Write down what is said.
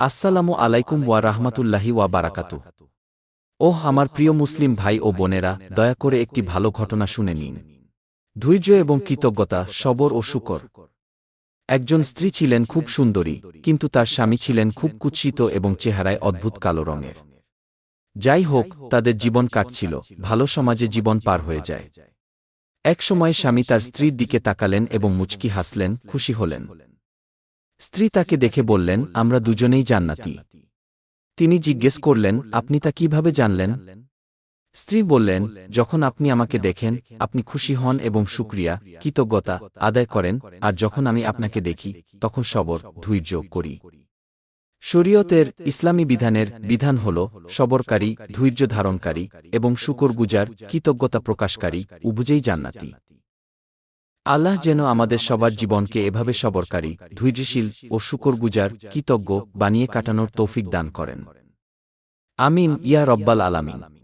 আসসালামু আলাইকুম ওয়া রাহমাতুল্লাহি ওয়া বারাকাতু ওহ, আমার প্রিয় মুসলিম ভাই ও বোনেরা, দয়া করে একটি ভালো ঘটনা শুনে নিন। ধৈর্য এবং কৃতজ্ঞতা, সবর ও শুকর। একজন স্ত্রী ছিলেন খুব সুন্দরী, কিন্তু তার স্বামী ছিলেন খুব কুৎসিত এবং চেহারায় অদ্ভুত কালো রঙের। যাই হোক, তাদের জীবন কাটছিল, ভালো সমাজে জীবন পার হয়ে যায়। এক সময় স্বামী তার স্ত্রীর দিকে তাকালেন এবং মুচকি হাসলেন, খুশি হলেন। স্ত্রী তাকে দেখে বললেন, আমরা দুজনেই জান্নাতি। তিনি জিজ্ঞেস করলেন, আপনি তা কীভাবে জানলেন? স্ত্রী বললেন, যখন আপনি আমাকে দেখেন, আপনি খুশি হন এবং সুক্রিয়া, কৃতজ্ঞতা আদায় করেন, আর যখন আমি আপনাকে দেখি, তখন সবর, ধৈর্য করি। শরীয়তের ইসলামী বিধানের বিধান হল, সবরকারী, ধৈর্য ধারণকারী এবং শুকরগুজার, কৃতজ্ঞতা প্রকাশকারী উভুজেই জান্নাতি। আল্লাহ যেন আমাদের সবার জীবনকে এভাবে সবরকারী, ধৈর্যশীল ও শুকরগুজার, কৃতজ্ঞ বানিয়ে কাটানোর তৌফিক দান করেন। আমিন, ইয়া রব্বাল আলামিন।